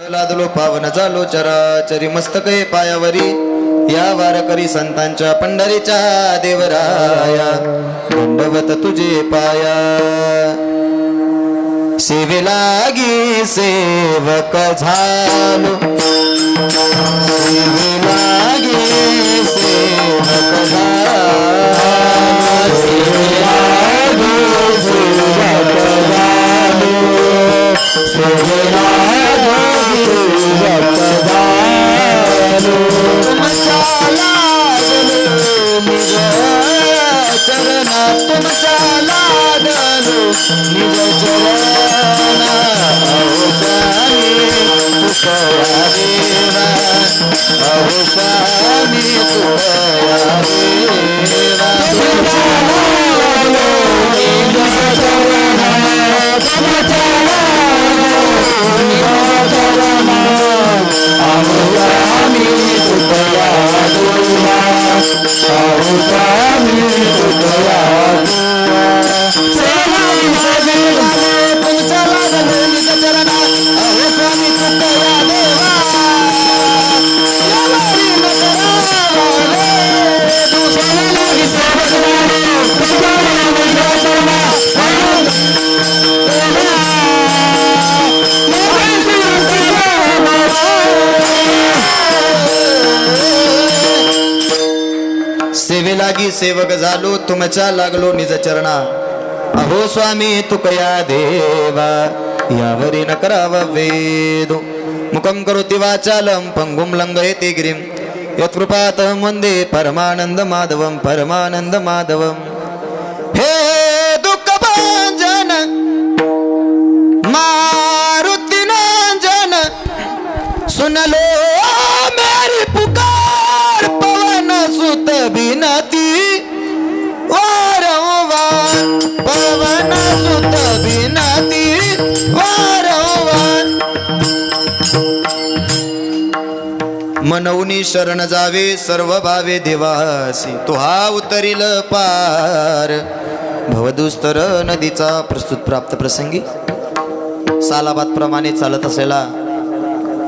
लादलो पावन झालो चराचरी मस्तके पायावरी. या वारकरी संतांच्या पंढरीच्या देवराया. दंडवत तुझे पाया. सेवेलागी सेवक झालो. तुकया देवा अहो स्वामी तुकया देवा तुमच्या लागी सेवक झालो तुमच्या लागलो निज चरणा. अहो स्वामी तुकया देवा? यावरी न कराव वेदो मुखम करोति वाचालम पंगुम लंघयते गिरिम. यत्कृपात वंदे परमानंद माधवम परमानंद माधवम. मनवनी शरण जावे सर्व भावे देवासी. तो हा उतरील पार. भवदुस्तर नदीचा प्रस्तुत प्राप्त प्रसंगी सालाबाद प्रमाणे चालत असलेला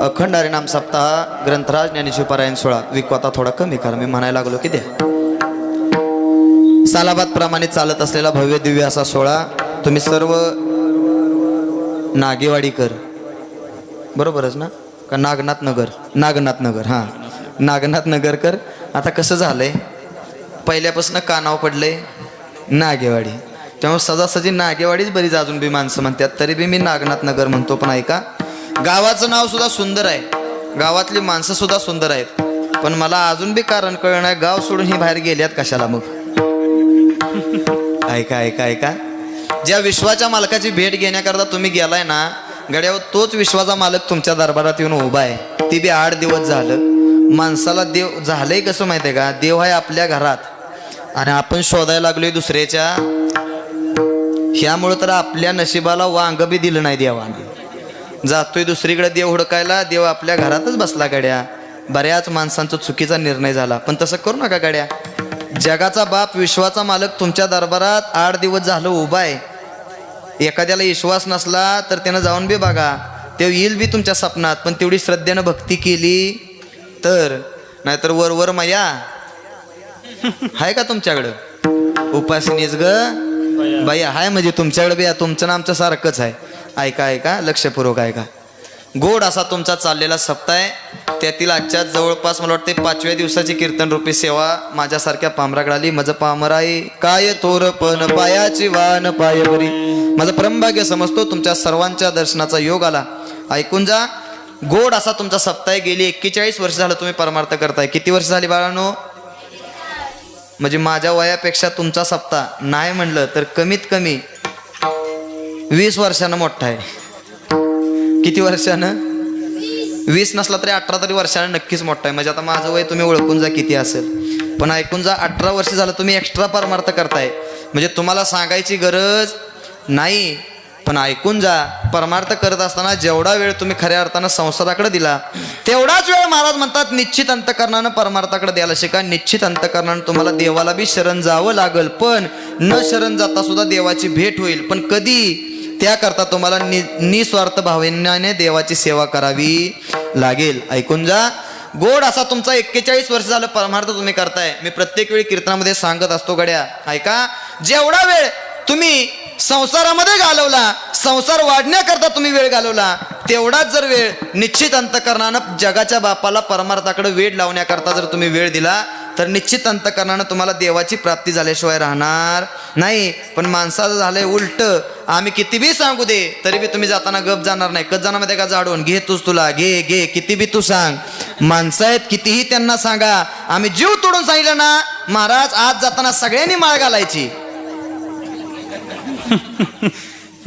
अखंड हरिणाम सप्ताह ग्रंथराज ज्ञानेश्वरपरायण सोळा विकवाता थोडा कमी करा मी म्हणायला लागलो की द्या. सालाबाद प्रमाणे चालत असलेला भव्य दिव्य असा सोहळा तुम्ही सर्व नागेवाडीकर. बरोबरच ना? का नागनाथ नगर नागनाथ नगर हां. नागनाथ नगरकर आता कसं झालंय? पहिल्यापासून का नाव पडलंय नागेवाडी. त्यामुळे सजासजी नागेवाडीच बरीच अजून बी माणसं म्हणतात तरी बी मी नागनाथ नगर म्हणतो पण ऐका. गावाचं नाव सुद्धा सुंदर आहे. गावातली माणसं सुद्धा सुंदर आहेत. पण मला अजून बी कारण कळलं नाही गाव सोडून ही बाहेर गेल्यात कशाला मग? ऐका ऐका ऐका. ज्या विश्वाच्या मालकाची भेट घेण्याकरता तुम्ही गेलाय ना गड्यावर तोच विश्वाचा मालक तुमच्या दरबारात येऊन उभा आहे. ती बी आठ दिवस झालं. माणसाला देव झालंय कसं माहितीये का? देव आहे आपल्या घरात. आणि आपण शोधायला लागलोय दुसऱ्याच्या. ह्यामुळं तर आपल्या नशिबाला वांग बी दिलं नाही देवाने. जातोय दुसरीकडे देव हुडकायला देव आपल्या घरातच बसला गड्या. बऱ्याच माणसांचा चुकीचा निर्णय झाला. पण तसं करू नका गड्या. जगाचा बाप विश्वाचा मालक तुमच्या दरबारात आठ दिवस झालं उभा आहे. एखाद्याला विश्वास नसला तर त्यानं जाऊन बी बघा. ते येईल बी तुमच्या स्वप्नात पण तेवढी श्रद्धेनं भक्ती केली तर. नाहीतर वर वर माया. आहे का तुमच्याकडं? उपासनीच ग. बाई हाय म्हणजे तुमच्याकडे बी. तुमचं ना आमचं सारखंच आहे. ऐका ऐका लक्षपूर्वक ऐका. गोड असा तुमचा चाललेला सप्ताह आहे. त्यातील आजच्या जवळपास मला वाटते पाचव्या दिवसाची कीर्तन रूपी सेवा माझ्यासारख्या पामराकडे आली माझं पामराई काय थोर पण पायाची वान पायवरी. माझं परमभाग्य समजतो तुमच्या सर्वांच्या दर्शनाचा योग आला. ऐकून जा गोड असा तुमचा सप्ताह गेली एक्केचाळीस वर्ष झालं तुम्ही परमार्थ करताय. किती वर्ष झाली बाळानो? म्हणजे माझ्या वयापेक्षा तुमचा सप्ताह नाही म्हणलं तर कमीत कमी वीस वर्षानं मोठा आहे. किती वर्षानं? वीस नसला तरी अठरा तरी वर्षानं नक्कीच मोठा आहे. म्हणजे आता माझं वय तुम्ही ओळखून जा किती असेल. पण ऐकून जा अठरा वर्ष झालं तुम्ही एक्स्ट्रा परमार्थ करताय. म्हणजे तुम्हाला सांगायची गरज नाही पण ऐकून जा. परमार्थ करत असताना जेवढा वेळ तुम्ही खऱ्या अर्थानं संसाराकडे दिला तेवढाच वेळ महाराज म्हणतात निश्चित अंतकरणानं परमार्थाकडे द्यायला शिका. निश्चित अंतकरणानं तुम्हाला देवाला बी शरण जावं लागल पण न शरण जाता सुद्धा देवाची भेट होईल. पण कधी? त्याकरता तुम्हाला नि निस्वार्थ भावनाने देवाची सेवा करावी लागेल. ऐकून जा. गोड असा तुमचा एक्केचाळीस वर्ष झालं परमार्थ तुम्ही करताय. मी प्रत्येक वेळी कीर्तनामध्ये सांगत असतो गड्या. ऐका जेवढा वेळ तुम्ही संसारामध्ये घालवला संसार वाढण्याकरता तुम्ही वेळ घालवला तेवढाच जर वेळ निश्चित अंतकरणानं जगाच्या बापाला परमार्थाकडे वेळ लावण्याकरता जर तुम्ही वेळ दिला तर निश्चित अंतकरणानं तुम्हाला देवाची प्राप्ती झाल्याशिवाय राहणार नाही पण माणसाचं झालंय उलट. आम्ही किती बी सांगू दे तरी बी तुम्ही जाताना गप जाणार नाही. कच जाणार मध्ये का जाडून घे तूच तुला घे घे किती बी तू सांग. माणसं आहेत कितीही त्यांना सांगा. आम्ही जीव तोडून सांगितलं ना महाराज आज जाताना सगळ्यांनी माळ घालायची.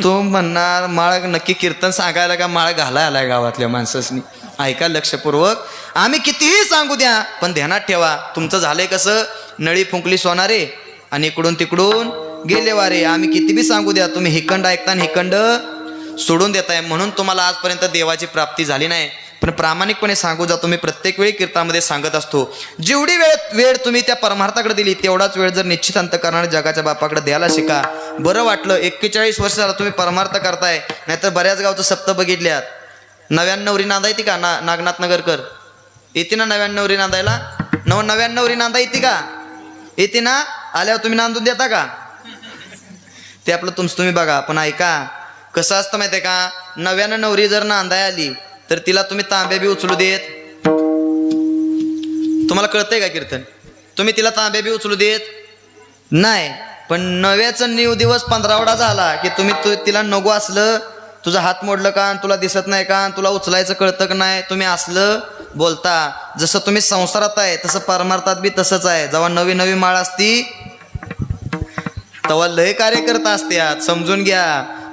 तो म्हणणार माळ नक्की कीर्तन सांगायला का? माळ घालाय आलाय गावातल्या माणसासनी. ऐका लक्षपूर्वक. आम्ही कितीही सांगू द्या पण ध्यानात ठेवा. तुमचं झालंय कसं? नळी फुंकली सोनारे. आणि इकडून तिकडून गेले वारे. आम्ही किती बी सांगू द्या तुम्ही हिकंड ऐकता आणि हिकंड सोडून देताय. म्हणून तुम्हाला आजपर्यंत देवाची प्राप्ती झाली नाही. पण प्रामाणिकपणे सांगू जातो मी प्रत्येक वेळी कीर्तनामध्ये सांगत असतो. जेवढी वेळ वेळ तुम्ही त्या परमार्थाकडे दिली तेवढाच वेळ जर निश्चित अंतकरणाने जगाच्या बापाकडे द्यायला शिका. बरं वाटलं एक्केचाळीस वर्ष झालं तुम्ही परमार्थ करताय नाहीतर बऱ्याच गावचं सप्त बघितल्यात. नव्याण्णवरी नांदा येते का? ना नागनाथ नगरकर? येते ना नव्याण्णवरी नांदायला? नव नव्याण्णवरी नांदा येते का? येते ना? आल्यावर तुम्ही नांदून देता का? ते आपलं तुमचं तुम्ही बघा पण ऐका. कसं असतं माहिती आहे का? नव्यानं नवरी जर नांदाय आली तर तिला तुम्ही तांबे बी उचलू देत. तुम्हाला कळतंय का कीर्तन? तुम्ही तिला तांबे बी उचलू देत? नाही. पण नव्याचं न्यू दिवस पंधरावडा झाला की तुम्ही तु तिला नको असलं तुझा हात मोडलं का? तुला दिसत नाही का? तुला उचलायचं कळतं का नाही? तुम्ही असलं बोलता. जसं तुम्ही संसारात आहे तसं परमार्थात बी तसंच आहे. जेव्हा नवी नवी माळ असती तेव्हा लय कार्यकर्ता असतात समजून घ्या.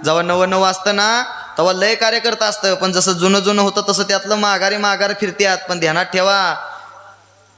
जेव्हा नवं नवं असतं ना तेव्हा लय कार्यकर्ता असतं. पण जसं जुनं जुनं होतं तसं त्यातलं माघारी माघार फिरत्यात. पण ध्यानात ठेवा.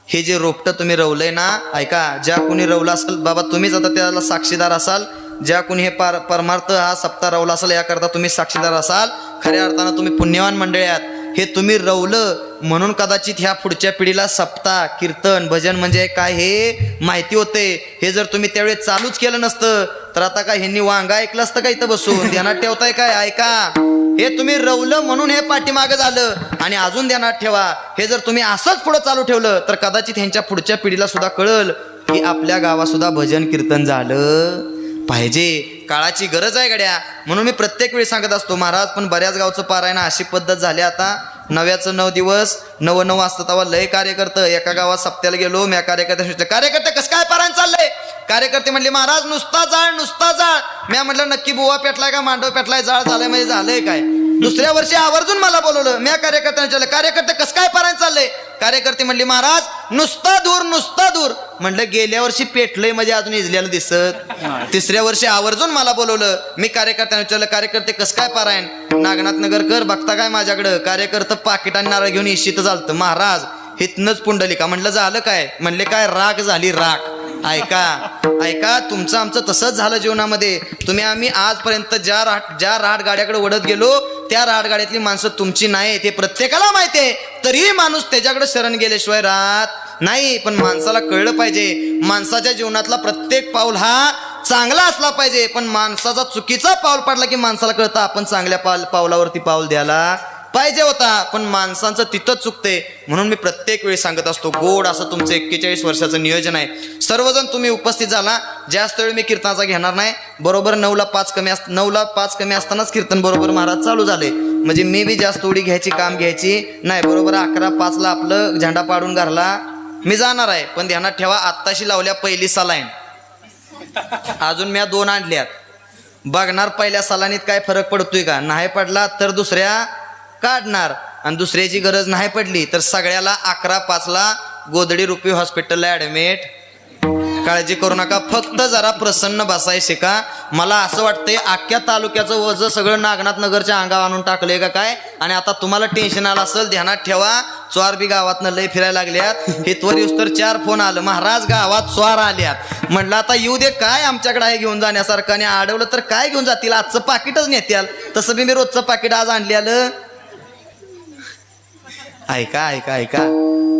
हे जे रोपटं तुम्ही रवलंय ना ऐका ज्या कोणी रवलं असेल बाबा तुम्हीच आता त्याला साक्षीदार असाल. ज्या कोणी हे पार परमार्थ हा सप्ताह रवला असेल याकरता तुम्ही साक्षीदार असाल. खऱ्या अर्थानं तुम्ही पुण्यवान मंडळी आहात. हे तुम्ही रवलं म्हणून कदाचित ह्या पुढच्या पिढीला सप्ताह कीर्तन भजन म्हणजे काय हे माहिती होते. हे जर तुम्ही त्यावेळी चालूच केलं नसतं तर आता काय ह्यांनी वांगा ऐकलं असतं का इथं बसून? ध्यानात ठेवताय काय? ऐका. हे तुम्ही रवलं म्हणून हे पाठीमागं झालं. आणि अजून ध्यानात ठेवा. हे जर तुम्ही असंच पुढं चालू ठेवलं तर कदाचित ह्यांच्या पुढच्या पिढीला सुद्धा कळल की आपल्या गावात सुद्धा भजन कीर्तन झालं पाहिजे. काळाची गरज आहे गड्या. म्हणून मी प्रत्येक वेळी सांगत असतो महाराज पण बऱ्याच गावचं पारायण अशी पद्धत झाली आता. नव्याचं नऊ दिवस नव नऊ असतं तेव्हा लय कार्यकर्तं. एका गावात सप्त्याला गेलो मी कार्यकर्त्या सुचले कार्यकर्ते कसं काय पारायण चाललंय? कार्यकर्ते म्हणले महाराज नुसता जाळ नुसता जाळ. मी म्हटलं नक्की बुवा पेटलाय का? मांडव पेटलाय जाळ झालंय म्हणजे झालंय काय? दुसऱ्या वर्षी आवर्जून मला बोलवलं. मी कार्यकर्त्यांना विचारलं कार्यकर्ते कसं काय पारायण चाललंय? कार्यकर्ते म्हणले महाराज नुसता दूर नुसता दूर म्हटलं गेल्या वर्षी पेटलंय म्हणजे अजून इजल्याला दिसत. तिसऱ्या वर्षी आवर्जून मला बोलवलं. मी कार्यकर्त्यांना विचारलं कार्यकर्ते कसं काय पारायण? नागनाथ नगरकर बघता काय माझ्याकडं. कार्यकर्ता पाकिट आणि नारळ घेऊन इशित चालतं महाराज हितनच पुंडलिका. म्हणलं झालं काय? म्हणले काय राग झाली राग. ऐका ऐका तुमचं आमचं तसंच झालं जीवनामध्ये. तुम्ही आम्ही आजपर्यंत ज्या राट ज्या राट गाड्याकडे ओढत गेलो त्या राट गाड्यातली माणसं तुमची नाही ते प्रत्येकाला माहिती आहे. तरीही माणूस त्याच्याकडे शरण गेल्याशिवाय राहत नाही पण माणसाला कळलं पाहिजे. माणसाच्या जीवनातला प्रत्येक पाऊल हा चांगला असला पाहिजे. पण माणसाचा चुकीचा पाऊल पडला की माणसाला कळतं आपण चांगल्या पाल पावलावरती पाऊल द्यायला पाहिजे होता. पण माणसांचं तिथंच चुकते म्हणून मी प्रत्येक वेळी सांगत असतो गोड असं तुमचं एक्केचाळीस वर्षाचं नियोजन आहे. सर्वजण तुम्ही उपस्थित झाला. जास्त वेळ मी कीर्तनाचा घेणार नाही बरोबर नऊला पाच कमी अस नऊला पाच कमी असतानाच कीर्तन बरोबर महाराज चालू झाले. म्हणजे मी बी जास्त उडी घ्यायची काम घ्यायची नाही. बरोबर अकरा पाचला आपलं झेंडा पाडून घरला मी जाणार आहे पण ध्यानात ठेवा आत्ताशी लावल्या पहिली सलाईन. अजून मी दोन आणल्यात. बघणार पहिल्या सलानीत काय फरक पडतोय का? नाही पडला तर दुसऱ्या काढणार. आणि दुसऱ्याची गरज नाही पडली तर सगळ्याला अकरा पाचला गोदडी रुपी हॉस्पिटलला ऍडमिट काळजी करू नका. फक्त जरा प्रसन्न बसाय शिका. मला असं वाटतंय अख्ख्या तालुक्याचं वज सगळं नागनाथ नगरच्या अंगावर आणून टाकलंय का काय? आणि आता तुम्हाला टेन्शन आलं असेल ध्यानात ठेवा. चोर बी गावातनं लय फिरायला लागल्यात. हे येऊस तर चार फोन आलं. महाराज गावात चोर आल्यात. म्हणलं आता येऊ दे काय आमच्याकडे आहे घेऊन जाण्यासारखं? आणि अडवलं तर काय घेऊन जातील? आजचं पाकिटच नेत्याल. तसं बी मी रोजचं पाकिट आज आणलेलं ऐका ऐका ऐका.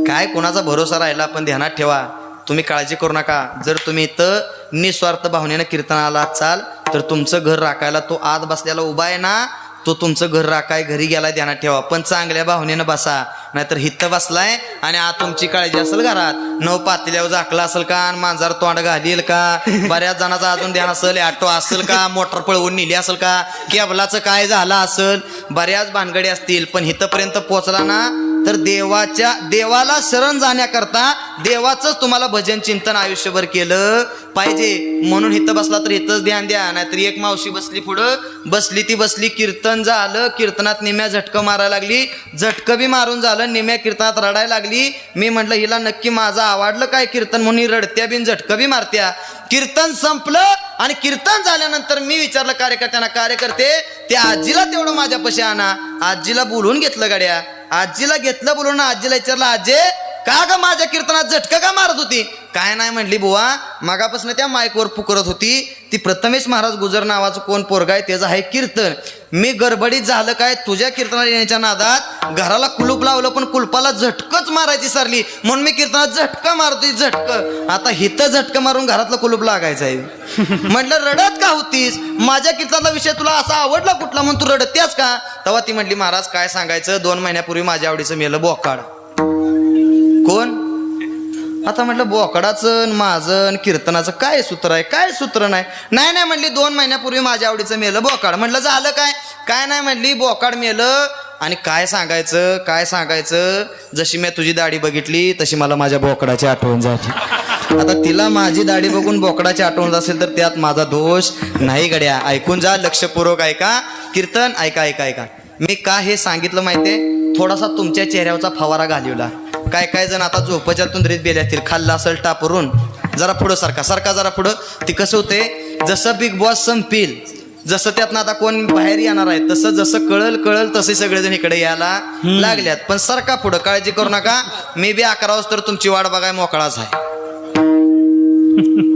काय कोणाचा भरोसा राहिला? पण ध्यानात ठेवा. तुम्ही काळजी करू नका. जर तुम्ही इथं निस्वार्थ भावनेनं कीर्तनाला चाल तर तुमचं घर राखायला तो आत बसलेला उभा आहे ना तो तुमचं घर राखाय घरी गेलाय ध्यानात ठेवा. पण चांगल्या भावनेनं बसा. नाहीतर हित्त बसलाय आणि आ तुमची काळजी असेल घरात. नऊ पातल्यावर झाकला असेल का आणि मांजर तोंड घालील का? बऱ्याच जणाचा अजून ध्यान असेल ऑटो असेल का? मोटर पळवून नेली असेल का? केबलाचं काय झालं असेल? बऱ्याच भानगडी असतील पण हितपर्यंत पोचला ना तर देवाच्या देवाला शरण जाण्याकरता देवाचंच तुम्हाला भजन चिंतन आयुष्यभर केलं पाहिजे. म्हणून इथं बसला तर इथंच ध्यान द्या. नाहीतर एक मावशी बसली पुढं. बसली ती बसली कीर्तन झालं कीर्तनात निम्या झटकं मारायला लागली. झटकं बी मारून झालं निम्या कीर्तनात रडायला लागली. मी म्हटलं हिला नक्की माझं आवडलं काय कीर्तन? म्हणून रडत्या बिन झटकं बी मारत्या. कीर्तन संपलं आणि कीर्तन झाल्यानंतर मी विचारलं कार्यकर्त्यांना कार्यकर्ते त्या आजीला तेवढं माझ्यापाशी आणा. आजीला बोलून घेतलं गाड्या. आजीला घेतलं बोलून आजीला विचारलं आजे का ग माझ्या कीर्तनात झटका का मारत होती? काय नाही म्हणली बुवा मागापासून त्या माईकवर पुकरत होती. ती प्रथमेश महाराज गुजर नावाचं कोण पोरगा आहे त्याचं आहे कीर्तन. मी गडबडीत झालं काय? तुझ्या कीर्तनात येण्याच्या नादात घराला कुलूप लावलं पण कुलपाला झटकच मारायची सरली. म्हणून मी कीर्तनात झटका मारतोय झटकं. आता हिथं झटकं मारून घरातलं कुलूप लागायचं आहे. म्हटलं रडत का होतीस? माझ्या कीर्तनातला विषय तुला असा आवडला कुठला? म्हणून तू रडत्यास का? तेव्हा ती म्हटली महाराज काय सांगायचं? दोन महिन्यापूर्वी माझ्या आवडीचं मेलं बोकाड. कोण? आता म्हटलं बोकडाचं माझं आणि कीर्तनाचं काय सूत्र आहे? काय सूत्र नाही? नाही नाही म्हटली दोन महिन्यापूर्वी माझ्या आवडीचं मेलं बोकाड. म्हटलं झालं काय? काय नाही म्हटली बोकाड मेलं आणि काय सांगायचं? काय सांगायचं? जशी मी तुझी दाढी बघितली तशी मला माझ्या बोकडाची आठवण जायची आता तिला माझी दाढी बघून बोकडाची आठवण असेल तर त्यात माझा दोष नाही गड्या. ऐकून जा लक्षपूर्वक ऐका. कीर्तन ऐका ऐका ऐका. मी का हे सांगितलं माहिती थोडासा तुमच्या चेहऱ्यावरचा फवारा घालवला. काय काय जण आता झोपच्या तुंदरीत बेले असतील. खाल्ला असेल टापरून. जरा पुढं सारखा सारखा जरा पुढं. ती कसं होते? जसं बिग बॉस संपील जसं त्यातनं आता कोण बाहेर येणार आहे तसं जसं कळल कळल तसे सगळेजण इकडे यायला लागल्यात. पण सारखा पुढं. काळजी करू नका. मी बी अकरा वाजता तुमची वाट बघाय मोकळाच आहे.